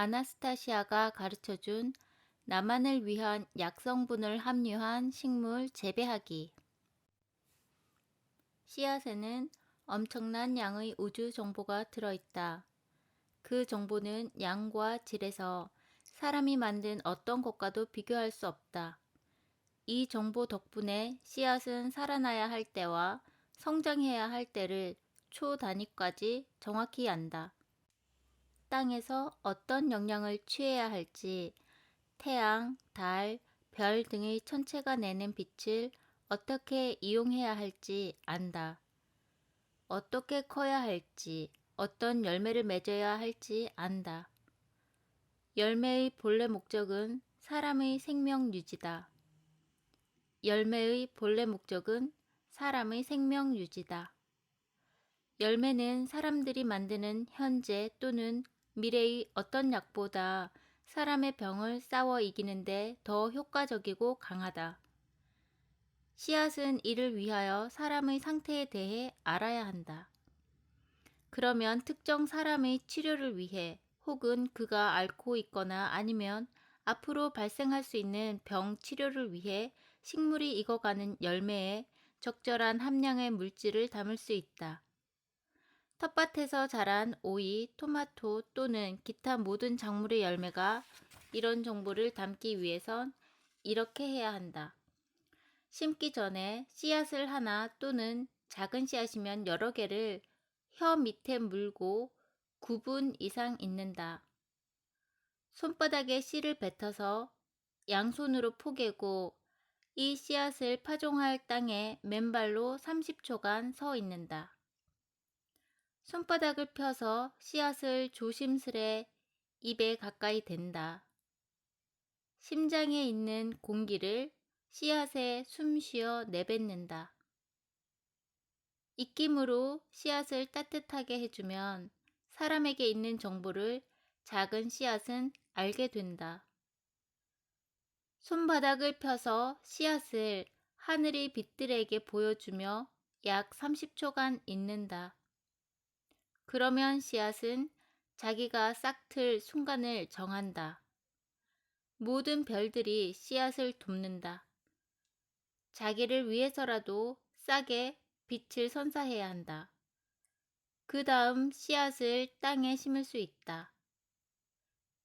아나스타시아가 가르쳐준 나만을 위한 약성분을 함유한 식물 재배하기. 씨앗에는 엄청난 양의 우주 정보가 들어있다. 그 정보는 양과 질에서 사람이 만든 어떤 것과도 비교할 수 없다. 이 정보 덕분에 씨앗은 살아나야 할 때와 성장해야 할 때를 초 단위까지 정확히 안다. 땅에서 어떤 영향을 취해야 할지, 태양, 달, 별 등의 천체가 내는 빛을 어떻게 이용해야 할지 안다. 어떻게 커야 할지, 어떤 열매를 맺어야 할지 안다. 열매의 본래 목적은 사람의 생명 유지다. 열매의 본래 목적은 사람의 생명 유지다. 열매는 사람들이 만드는 현재 또는 미래의 어떤 약보다 사람의 병을 싸워 이기는데 더 효과적이고 강하다. 씨앗은 이를 위하여 사람의 상태에 대해 알아야 한다. 그러면 특정 사람의 치료를 위해 혹은 그가 앓고 있거나 아니면 앞으로 발생할 수 있는 병 치료를 위해 식물이 익어가는 열매에 적절한 함량의 물질을 담을 수 있다. 텃밭에서 자란 오이, 토마토 또는 기타 모든 작물의 열매가 이런 정보를 담기 위해선 이렇게 해야 한다. 심기 전에 씨앗을 하나 또는 작은 씨앗이면 여러 개를 혀 밑에 물고 9분 이상 있는다. 손바닥에 씨를 뱉어서 양손으로 포개고 이 씨앗을 파종할 땅에 맨발로 30초간 서 있는다. 손바닥을 펴서 씨앗을 조심스레 입에 가까이 댄다. 심장에 있는 공기를 씨앗에 숨쉬어 내뱉는다. 입김으로 씨앗을 따뜻하게 해주면 사람에게 있는 정보를 작은 씨앗은 알게 된다. 손바닥을 펴서 씨앗을 하늘의 빛들에게 보여주며 약 30초간 있는다. 그러면 씨앗은 자기가 싹틀 순간을 정한다. 모든 별들이 씨앗을 돕는다. 자기를 위해서라도 싸게 빛을 선사해야 한다. 그 다음 씨앗을 땅에 심을 수 있다.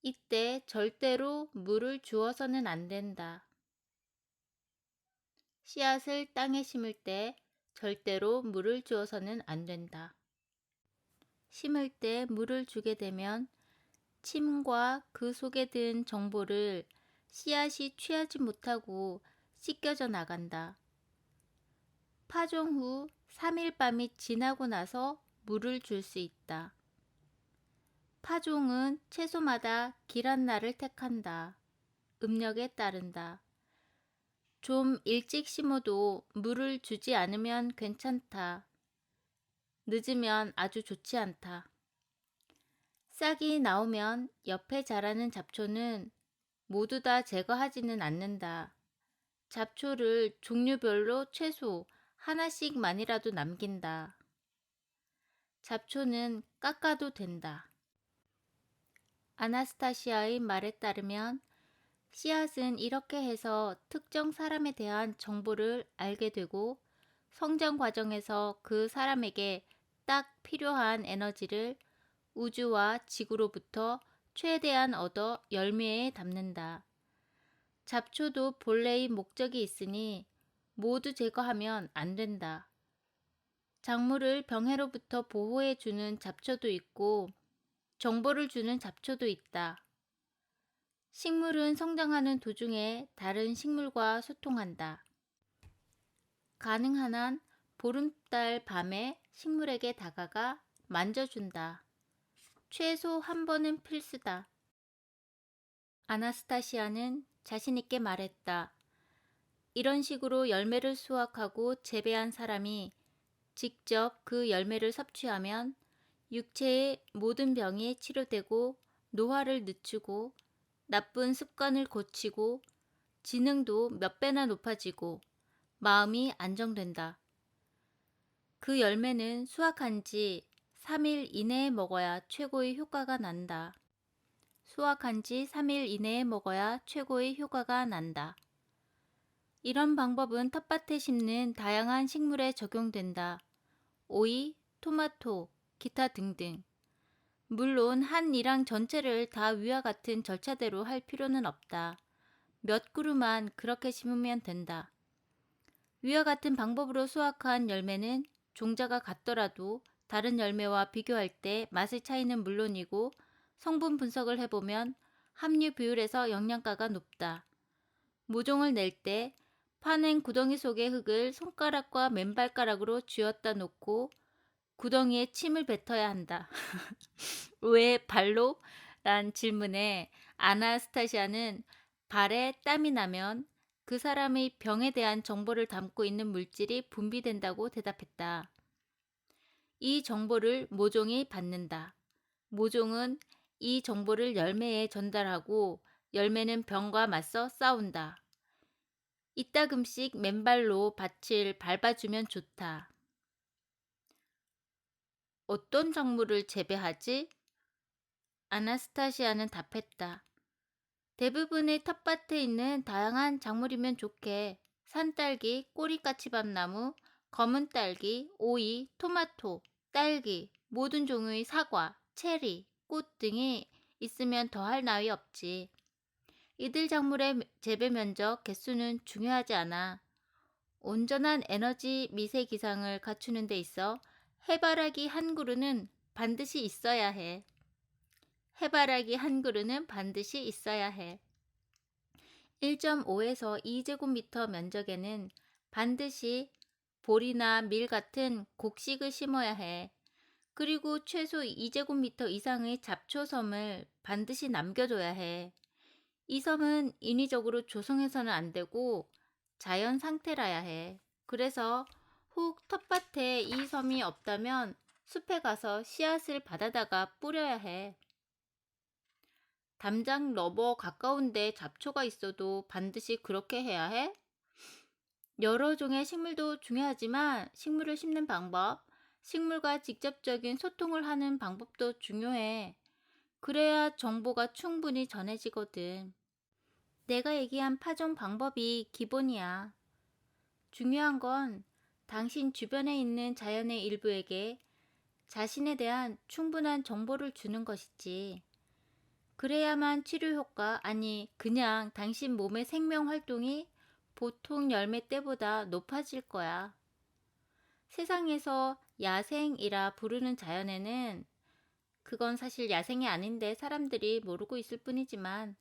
이때 절대로 물을 주어서는 안 된다. 씨앗을 땅에 심을 때 절대로 물을 주어서는 안 된다. 심을 때 물을 주게 되면 침과 그 속에 든 정보를 씨앗이 취하지 못하고 씻겨져 나간다. 파종 후 3일 밤이 지나고 나서 물을 줄 수 있다. 파종은 채소마다 길한 날을 택한다. 음력에 따른다. 좀 일찍 심어도 물을 주지 않으면 괜찮다. 늦으면 아주 좋지 않다. 싹이 나오면 옆에 자라는 잡초는 모두 다 제거하지는 않는다. 잡초를 종류별로 최소 하나씩만이라도 남긴다. 잡초는 깎아도 된다. 아나스타시아의 말에 따르면 씨앗은 이렇게 해서 특정 사람에 대한 정보를 알게 되고 성장 과정에서 그 사람에게 딱 필요한 에너지를 우주와 지구로부터 최대한 얻어 열매에 담는다. 잡초도 본래의 목적이 있으니 모두 제거하면 안 된다. 작물을 병해로부터 보호해 주는 잡초도 있고 정보를 주는 잡초도 있다. 식물은 성장하는 도중에 다른 식물과 소통한다. 가능한 한 보름달 밤에 식물에게 다가가 만져준다. 최소 한 번은 필수다. 아나스타시아는 자신있게 말했다. 이런 식으로 열매를 수확하고 재배한 사람이 직접 그 열매를 섭취하면 육체의 모든 병이 치료되고 노화를 늦추고 나쁜 습관을 고치고 지능도 몇 배나 높아지고 마음이 안정된다. 그 열매는 수확한 지 3일 이내에 먹어야 최고의 효과가 난다. 수확한 지 3일 이내에 먹어야 최고의 효과가 난다. 이런 방법은 텃밭에 심는 다양한 식물에 적용된다. 오이, 토마토, 기타 등등. 물론 한 일항 전체를 다 위와 같은 절차대로 할 필요는 없다. 몇 그루만 그렇게 심으면 된다. 위와 같은 방법으로 수확한 열매는 종자가 같더라도 다른 열매와 비교할 때 맛의 차이는 물론이고 성분 분석을 해보면 함유 비율에서 영양가가 높다. 모종을 낼 때 파낸 구덩이 속의 흙을 손가락과 맨발가락으로 쥐었다 놓고 구덩이에 침을 뱉어야 한다. 왜 발로? 란 질문에 아나스타시아는 발에 땀이 나면 그 사람의 병에 대한 정보를 담고 있는 물질이 분비된다고 대답했다. 이 정보를 모종이 받는다. 모종은 이 정보를 열매에 전달하고 열매는 병과 맞서 싸운다. 이따금씩 맨발로 밭을 밟아주면 좋다. 어떤 작물을 재배하지? 아나스타시아는 답했다. 대부분의 텃밭에 있는 다양한 작물이면 좋게 산딸기, 꼬리까치밥나무, 검은 딸기, 오이, 토마토, 딸기, 모든 종류의 사과, 체리, 꽃 등이 있으면 더할 나위 없지. 이들 작물의 재배 면적 개수는 중요하지 않아. 온전한 에너지 미세 기상을 갖추는 데 있어 해바라기 한 그루는 반드시 있어야 해. 해바라기 한 그루는 반드시 있어야 해. 1.5에서 2제곱미터 면적에는 반드시 보리나 밀 같은 곡식을 심어야 해. 그리고 최소 2제곱미터 이상의 잡초섬을 반드시 남겨둬야 해. 이 섬은 인위적으로 조성해서는 안 되고 자연 상태라야 해. 그래서 혹 텃밭에 이 섬이 없다면 숲에 가서 씨앗을 받아다가 뿌려야 해. 담장 러버 가까운데 잡초가 있어도 반드시 그렇게 해야 해? 여러 종의 식물도 중요하지만 식물을 심는 방법, 식물과 직접적인 소통을 하는 방법도 중요해. 그래야 정보가 충분히 전해지거든. 내가 얘기한 파종 방법이 기본이야. 중요한 건 당신 주변에 있는 자연의 일부에게 자신에 대한 충분한 정보를 주는 것이지. 그래야만 치료 효과, 아니, 그냥 당신 몸의 생명 활동이 보통 열매 때보다 높아질 거야. 세상에서 야생이라 부르는 자연에는 그건 사실 야생이 아닌데 사람들이 모르고 있을 뿐이지만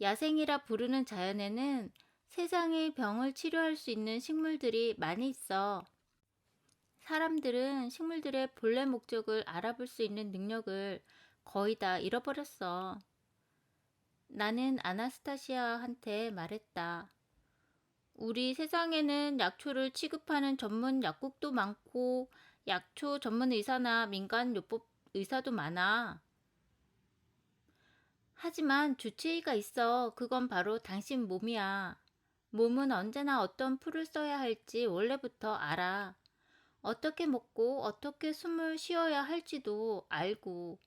야생이라 부르는 자연에는 세상의 병을 치료할 수 있는 식물들이 많이 있어. 사람들은 식물들의 본래 목적을 알아볼 수 있는 능력을 거의 다 잃어버렸어. 나는 아나스타시아한테 말했다. 우리 세상에는 약초를 취급하는 전문 약국도 많고 약초 전문 의사나 민간 요법 의사도 많아. 하지만 주치의가 있어. 그건 바로 당신 몸이야. 몸은 언제나 어떤 풀을 써야 할지 원래부터 알아. 어떻게 먹고 어떻게 숨을 쉬어야 할지도 알고.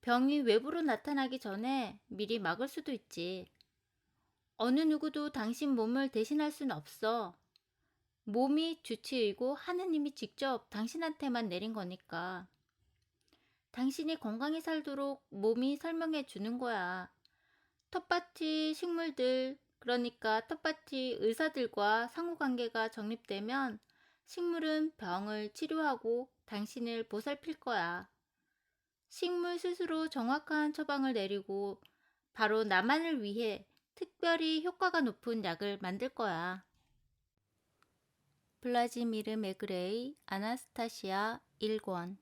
병이 외부로 나타나기 전에 미리 막을 수도 있지. 어느 누구도 당신 몸을 대신할 순 없어. 몸이 주치의고 하느님이 직접 당신한테만 내린 거니까. 당신이 건강히 살도록 몸이 설명해 주는 거야. 텃밭이 식물들, 그러니까 텃밭이 의사들과 상호관계가 정립되면 식물은 병을 치료하고 당신을 보살필 거야. 식물 스스로 정확한 처방을 내리고 바로 나만을 위해 특별히 효과가 높은 약을 만들 거야. 블라지미르 메그레이 아나스타시아 1권